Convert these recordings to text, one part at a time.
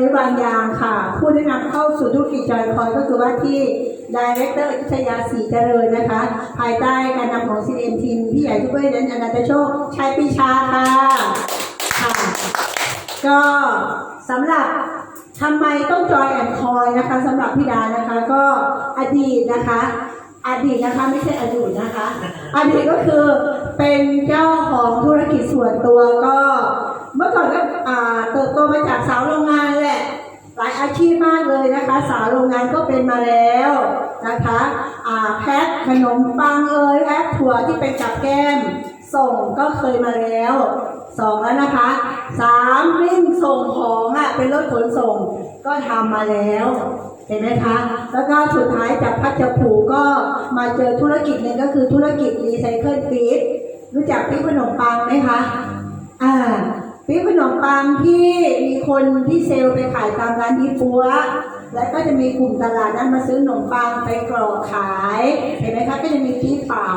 นิวางยางค่ะ ผู้แนะนำเข้าสู่ธุรกิจจอยคอยก็คือว่าที่ดีเรคเตอร์อิทยาศรีเจริญนะคะ ภายใต้การนำของ CM ทีมพี่ใหญ่ทุกเพื่อนนั้นอนันตโชคชัยปีชาค่ะค่ะ ก็สำหรับทำไมต้องจอยแอนคอยนะคะสำหรับพี่ดานะคะก็อดีตนะคะอดีตนะคะไม่ใช่อดีตนะคะอดีตก็คือเป็นเจ้าของธุรกิจส่วนตัวก็ เมื่อก่อนก็เติบโตมาจากสาวโรงงาน หลายอาชีพมากเลยนะคะ สาวโรงงานก็เป็นมาแล้วนะคะอ่าแพ็คขนมปังเอ่ยแพ็คถั่วที่เป็นกับแก้ม ส่งก็เคยมาแล้วสองแล้วนะคะสามวิ่งส่งของอะเป็นรถขนส่งก็ทำมาแล้วเห็นไหมคะ แล้วก็สุดท้ายจากพัชผูก็มาเจอธุรกิจหนึ่งก็คือธุรกิจรีไซเคิลปี๊บรู้จักปี๊บขนมปังไหมคะ ปี๊บขนมปังที่มีคนที่เซลล์ไปขายตามร้านยี่ปัวแล้วก็จะมีกลุ่มตลาดนั้นมาซื้อขนมปังไปกรอกขาย เห็นไหมคะก็จะมีที่เปล่า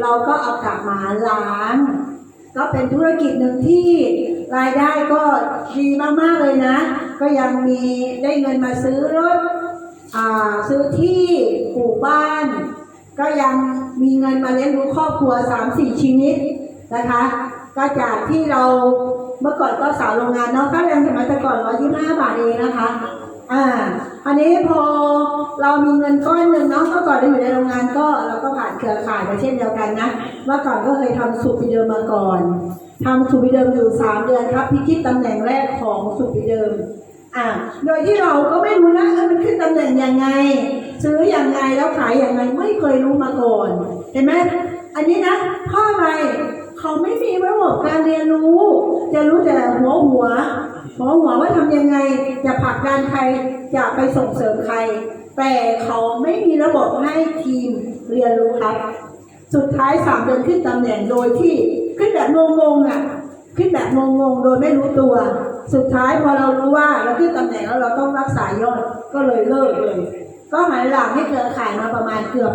เราก็เอากลับมาล้าง ก็เป็นธุรกิจหนึ่งที่รายได้ก็ดีมากๆเลยนะ ก็ยังมีได้เงินมาซื้อรถอซื้อที่ปลูกบ้าน ก็ยังมีเงินมาเลี้ยงดูครอบครัวสามสี่ชีวิตนะคะ ก็จากที่เรา มื่อก่อนก็สาวโรงงานเนาะค่าแรงสมัยแต่ก่อนร้อยยี่ห้าบาทเองนะคะ อ่า อันนี้พอเรามีเงินก้อนหนึ่งเนาะเมื่อก่อนเราอยู่ในโรงงานก็เราก็ผ่านเครือข่ายมาเช่นเดียวกันนะ เมื่อก่อนก็เคยทำสูตรปีเดิมมาก่อนทำสูตรปีเดิมอยู่สามเดือนครับพิชิตตำแหน่งแรกของสูตรปีเดิมอ่าโดยที่เราก็ไม่รู้นะมันขึ้นตำแหน่งยังไง ซื้อยังไงแล้วขายยังไงไม่เคยรู้มาก่อน เห็นไหมอันนี้นะพราะอ เขาไม่มีระบบการเรียนรู้ จะรู้แต่หัวหัวหัวหัวว่าทำยังไง จะผลักดันใครจะไปส่งเสริมใคร แต่เขาไม่มีระบบให้ทีมเรียนรู้ครับ สุดท้ายสามเดือนขึ้นตำแหน่งโดยที่ขึ้นแบบงงๆอะขึ้นแบบงงๆโดยไม่รู้ตัว สุดท้ายพอเรารู้ว่าเราขึ้นตำแหน่งแล้วเราต้องรักษายอดก็เลยเลิกเลย ก็หันหลังให้เครือข่ายมาประมาณเกือบ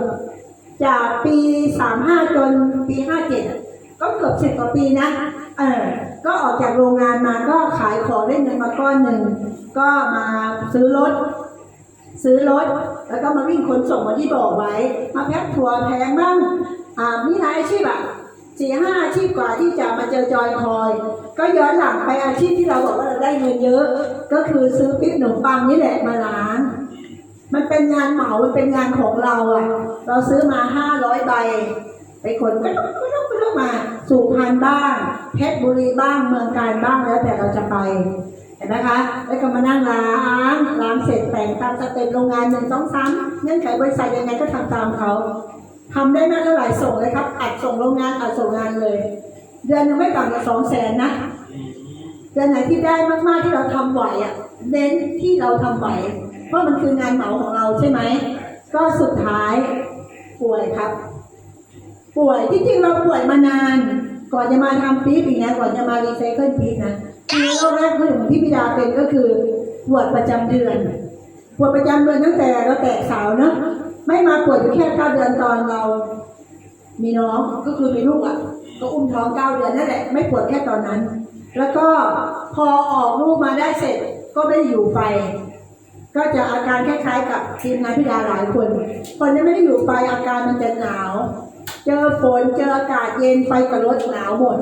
จากปีสามห้าจนปีห้าเจ็ด ก็เกือบสิบกว่าปีนะ เออ ก็ออกจากโรงงานมาก็ขายของได้เงินมาก้อนหนึ่ง ก็มาซื้อรถ ซื้อรถ แล้วก็มาวิ่งขนส่งมาที่บอกไว้ มาแพ็คถั่วแพงบ้าง อ่า มีหลายอาชีพอะสี่ห้าอาชีพกว่าที่จะมาเจอจอยคอย ก็ย้อนหลังไปอาชีพที่เราบอกว่าเราได้เงินเยอะ ก็คือซื้อปิ๊บขนมปังนี่แหละมาล้างมันเป็นงานเหมา มันเป็นงานของเราอะ เราซื้อมาห้าร้อยใบ ไปขนก็ต้องก็ต้องก็ต้องมาสุพรรณบ้าง เพชรบุรีบ้างเมืองการบ้างแล้วแต่เราจะไปเห็นไหมคะ แล้วก็มานั่งล้างล้างเสร็จแต่งตามสเต็ปโรงงานหนึ่งสองสามเงื่อนไขบริษัทยังไงก็ทำตามเขาทำได้มากเท่าไหร่ส่งเลยครับ อัดส่งโรงงานอัดส่งงานเลย เดือนหนึงไม่ต่ำกว่าสองแสนนะเดือนไหนที่ได้มากๆที่เราทำไหวอะเน้นที่เราทำไหวเพราะมันคืองานเหมาของเราใช่ไหมก็สุดท้ายป่วยครับ ป่วยที่จริงเราป่วยมานาน ก่อนจะมาทำปี๊บอีกนะก่อนจะมารีไซเคิลปี๊บนะคือโรคแรกที่ของที่พิดาเป็นก็คือปวดประจำเดือนปวดประจำเดือนตั้งแต่เราแตกสาวเนอะไม่มาปวดอยู่แค่เก้าเดือนตอนเรา มีน้องก็คือมีลูกอะ ก็อุ้มท้องเก้าเดือนนั่นแหละไม่ปวดแค่ตอนนั้น แล้วก็พอออกลูกมาได้เสร็จก็ไม่ได้อยู่ไฟก็จะอาการคล้ายๆกับทีมงานพิดาหลายคน คนที่ไม่ได้อยู่ไฟอาการมันจะหนาว เจอฝนเจออากาศเย็นไฟกับรถหนาวหมด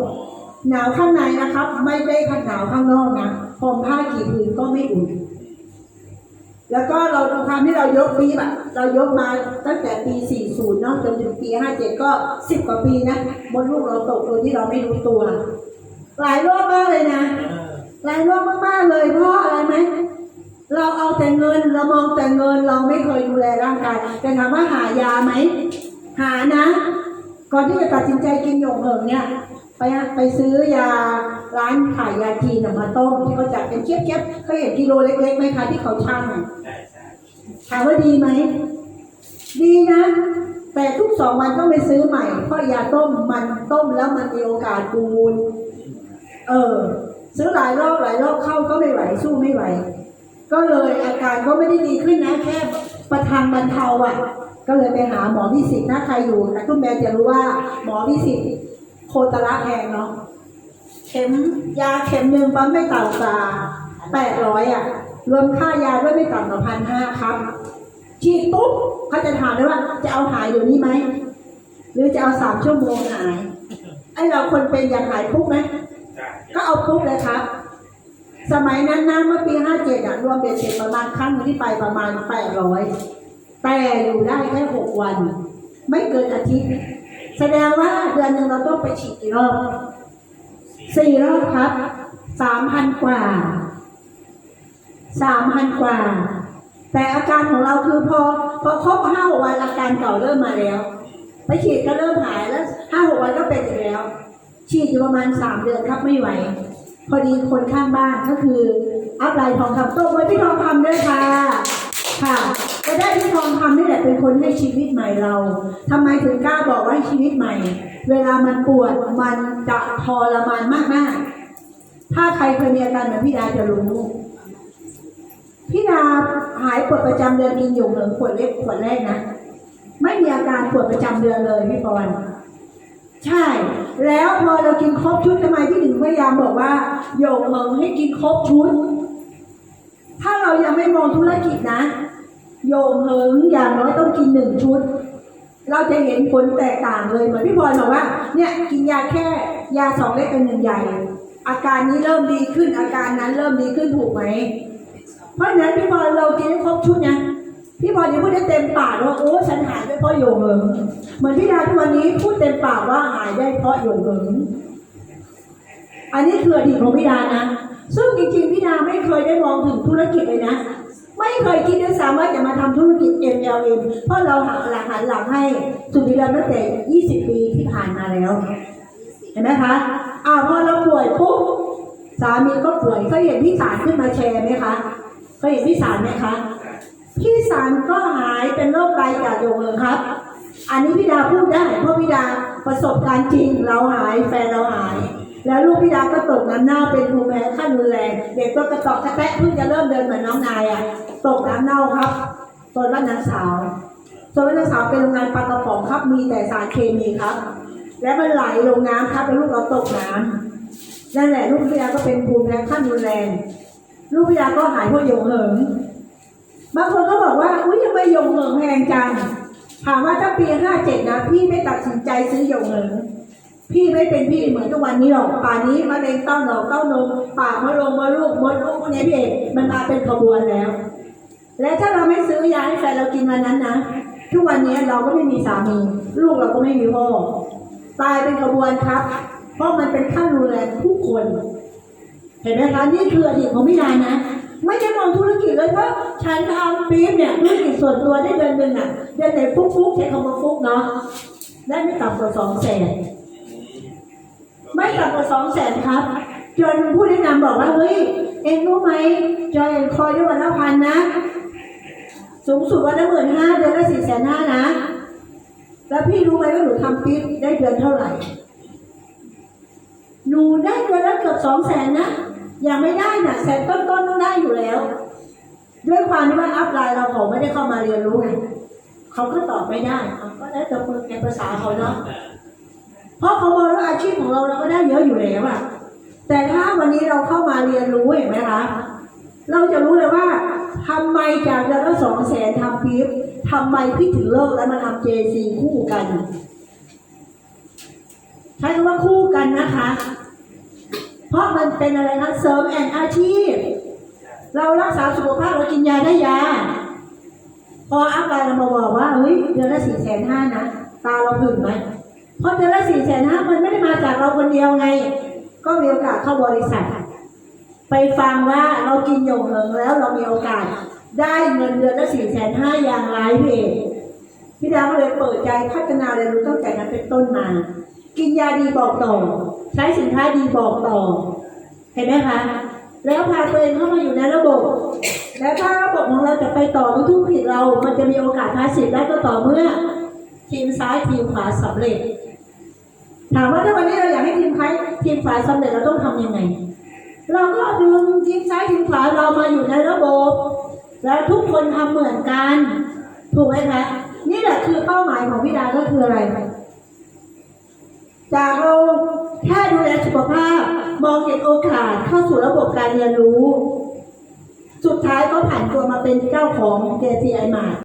หนาวข้างในนะครับ ไม่ได้ขหนาวข้างนอกนะห่มผ้ากี่ผืนก็ไม่อุ่น แล้วก็เราดูความที่เรายกปีแบอะเรายกมาตั้งแต่ปี 40 เนาะจนถึงปี 57 ก็ 10 กว่าปีนะมดลูกเราตกโดยที่เราไม่รู้ตัว หลายโรคมากเลยนะ หลายโรคมากๆเลยเพราะอะไรไหมเราเอาแต่เงินเรามองแต่เงินเราไม่เคยดูแลร่างกายแต่ถามว่าหายาไหม หานะ ก่อนที่จะตัดสินใจกินหยงเหิงเนี่ยไปไปซื้อยาร้านขายยาจีนน่ะมาต้มที่เขาจัดเป็นเคียบๆเขาเห็นกิโลเล็กๆไหมคะที่เขาชั่งอะใช่ใช่ถามว่าดีไหมดีนะ แต่ทุกสองวันต้องไปซื้อใหม่ เพราะยาต้มมันต้มแล้วมันมีโอกาสบูนเออ ซื้อหลายรอบหลายรอบเข้าก็ไม่ไหวสู้ไม่ไหว ก็เลยอาการก็ไม่ได้ดีขึ้นนะ แค่ประทังบรรเทาอะ ก็เลยไปหาหมอพิสิทธิ์นะใครอยู่แต่คุณแม่จะรู้ว่าหมอพิสิทธิ์โคตรละแพงเนาะเข็มยาเข็มหนึ่งปั๊มไม่ต่ำกว่าแปดร้อยอะ รวมค่ายาด้วยไม่ต่ำกว่าพันห้าครับฉีดปุ๊บเขาจะถามเลยว่าจะเอาหายเดี๋ยวนี้ไหมหรือจะเอาสามชั่วโมงหายไอเราคนเป็นอยากหายปุ๊บไหมก็เอาปุ๊บเลยครับ สมัยนั้นนะเมื่อปีห้าเจ็ดอะรวมเบ็ดเสร็จประมาณครั้งที่ไปประมาณแปดร้อย แต่อยู่ได้แค่หกวัน ไม่เกินอาทิตย์ แสดงว่าเดือนหนึ่งเราต้องไปฉีดกี่รอบสี่รอบครับสามพันกว่าสามพันกว่า แต่อาการของเราคือพอพอครบห้าหกวันอาการเก่าเริ่มมาแล้ว ไปฉีดก็เริ่มหายแล้วห้าหกวันก็เป็นอีกแล้ว ฉีดอยู่ประมาณสามเดือนครับไม่ไหว พอดีคนข้างบ้านก็คือ อัพไลน์ทองคำโต้ไว้ที่ทองคำด้วยค่ะ ค่ะ ก็ได้ที่ทองคำนี่แหละเป็นคนให้ชีวิตใหม่เราทำไมถึงกล้าบอกว่าชีวิตใหม่ เวลามันปวดมันจะทรมานมากๆ ถ้าใครเคยมีอาการเหมือนพี่ดาจะรู้พี่ดาหายปวดประจำเดือนกินอยู่เหลืองขวดเล็กขวดแรกนะไม่มีอาการปวดประจำเดือนเลยพี่ปอนใช่ แล้วพอเรากินครบชุดทำไมพี่หนึ่งพยายามบอกว่าโยกเมิงให้กินครบชุด ถ้าเรายังไม่มองธุรกิจนะ โยงเหิงอย่างน้อยต้องกินหนึ่งชุด เราจะเห็นผลแตกต่างเลยเหมือนพี่พลอยบอกว่า เนี่ยกินยาแค่ยาสองเล็กเป็นหนึ่งใหญ่ อาการนี้เริ่มดีขึ้นอาการนั้นเริ่มดีขึ้นถูกไหมเพราะฉะนั้นพี่พลอยเรากินครบชุดนะพี่พลยนี่พูดได้เต็มปากว่าโอ้ฉันหายได้เพราะโยงเหิงเหมือนพี่ดาทุกวันนี้พูดเต็มปากว่าหายได้เพราะโยงเหิงอันนี้คืออดีตของพี่ดานะ ซึ่งจริงๆพี่ดาไม่เคยได้มองถึงธุรกิจเลยนะ ไม่เคยคิดด้วยซ้ำว่าจะมาทำธุรกิจ MLM เพราะเราหักหลังหันหลังให้สุริรัตน์ตั้งแต่ 20 ปีที่ผ่านมาแล้ว เห็นไหมคะอ่าวพอเราป่วยปุ๊บสามีก็ป่วยเคยเห็นพี่สารขึ้นมาแชร์ไหมคะเคยเห็นพี่สารไหมคะพี่สารก็หายเป็นโรคไตจากโยงเลยครับ อันนี้พี่ดาพูดได้เพราะพี่ดาประสบการณ์จริงเราหายแฟนเราหาย แล้วลูกพี่ดาก็ตกน้ำเน่าเป็นภูมิแพ้ขั้นรุนแรงเด็กตัวกระตอกกระแตะเพิ่งจะเริ่มเดินเหมือนน้องนายอะตกน้ำเน่าครับตอนวันนางสาวตอนวันนางสาวเป็นโรงงานปลากระป๋องครับมีแต่สารเคมีครับ แล้วมันไหลลงน้ำครับแล้วลูกเราตกน้ำนั่นแหละลูกพี่ดาก็เป็นภูมิแพ้ขั้นรุนแรง ลูกพี่ดาก็หายพราะโยงเหิงบางคนก็บอกว่าอุ้ยทำไมหยงเหิงแพงจังถามว่าถ้าปีห้าเจ็ดนะพี่ไม่ตัดสินใจซื้อหยงเหิง พี่ไม่เป็นพี่เหมือนทุกวันนี้หรอกป่านนี้มะเร็งเต้านมเต้านมป่ามะลงมะลูกมดลูกพวกนี้พี่เอกมันมาเป็นขบวนแล้ว และถ้าเราไม่ซื้อยาให้แฟนเรากินวันนั้นนะทุกวันนี้เราก็ไม่มีสามี ลูกเราก็ไม่มีพ่อตายเป็นขบวนครับ เพราะมันเป็นขั้นรุนแรงทุกคน เห็นไหมคะนี่คืออดีตของพี่นายนะไม่ได้มองธุรกิจเลยว่าฉันทำปี๊บเนี่ยธุรกิจส่วนตัวได้เดือนหนึ่งอะเดือนไหนฟุกฟุกๆใช้คำว่าฟุกเนาะได้ไม่ต่ำกว่าสองแสน ไม่ต่ำกว่าสองแสนครับ จนผู้แนะนำบอกว่าเฮ้ย เอ็งรู้ไหมจอยเอ็นคอยได้วันละพันนะ สูงสุดวันละหมื่นห้าเดือนละสี่แสนห้านะ แล้วพี่รู้ไหมว่าหนูทำปี๊บได้เดือนเท่าไหร่ หนูได้เดือนละเกือบสองแสนนะ ยังไม่ได้นะแสนต้นๆต้องได้อยู่แล้ว ด้วยความที่ว่าอัพไลน์เราเขาไม่ได้เข้ามาเรียนรู้ไงเขาก็ตอบไม่ได้เอาก็แล้แต่คนในภาษาเขาเนาะ เพราะเขามองว่าอาชีพของเราเราก็ได้เยอะอยู่แล้วอะแต่ถ้าวันนี้เราเข้ามาเรียนรู้เห็นไหมคะ เราจะรู้เลยว่าทำไมจากเดือนละสองแสนทำพีฟทำไมพี่ถึงเลิกแล้วมาทำเจซีคู่กันใช้คำว่าคู่กันนะคะ เพราะมันเป็นอะไรนะเสริมแอนอาชีพ เรารักษาสุขภาพเรากินยาได้ยา พออัพไลน์เรามาบอกว่าเฮ้ยเดือนละสี่แสนห้านะ ตาเราผึ่งไหม เพราะเดือนละสี่แสนห้ามันไม่ได้มาจากเราคนเดียวไง ก็มีโอกาสเข้าบริษัท ไปฟังว่าเรากินหยงเหิงแล้วเรามีโอกาส ได้เงินเดือนละสี่แสนห้าอย่างไรเอกพี่ดาวก็เลยเปิดใจพัฒนาเรียนรู้ตั้งแต่นั้นเป็นต้นมา กินยาดีบอกต่อ ใช้สินค้าดีบอกต่อ เห็นไหมคะ แล้วพาตัวเองเข้ามาอยู่ในระบบ แล้วถ้าระบบของเราจะไปต่อทุกธุรกิจเรา มันจะมีโอกาสพาสิทธิ์ได้ก็ต่อเมื่อทีมซ้ายทีมขวาสำเร็จ ถามว่าถ้าวันนี้เราอยากให้ทีมซ้ายทีมขวาสำเร็จเราต้องทำยังไง เราก็ดึงทีมซ้ายทีมขวาเรามาอยู่ในระบบ แล้วทุกคนทำเหมือนกัน ถูกไหมคะนี่แหละคือเป้าหมายของพี่ดาก็คืออะไรจากเราแค่ดูแลสุขภาพ มองเห็นโอกาสเข้าสู่ระบบการเรียนรู้ สุดท้ายก็ผ่านตัวมาเป็นเจ้าของ JCI Mart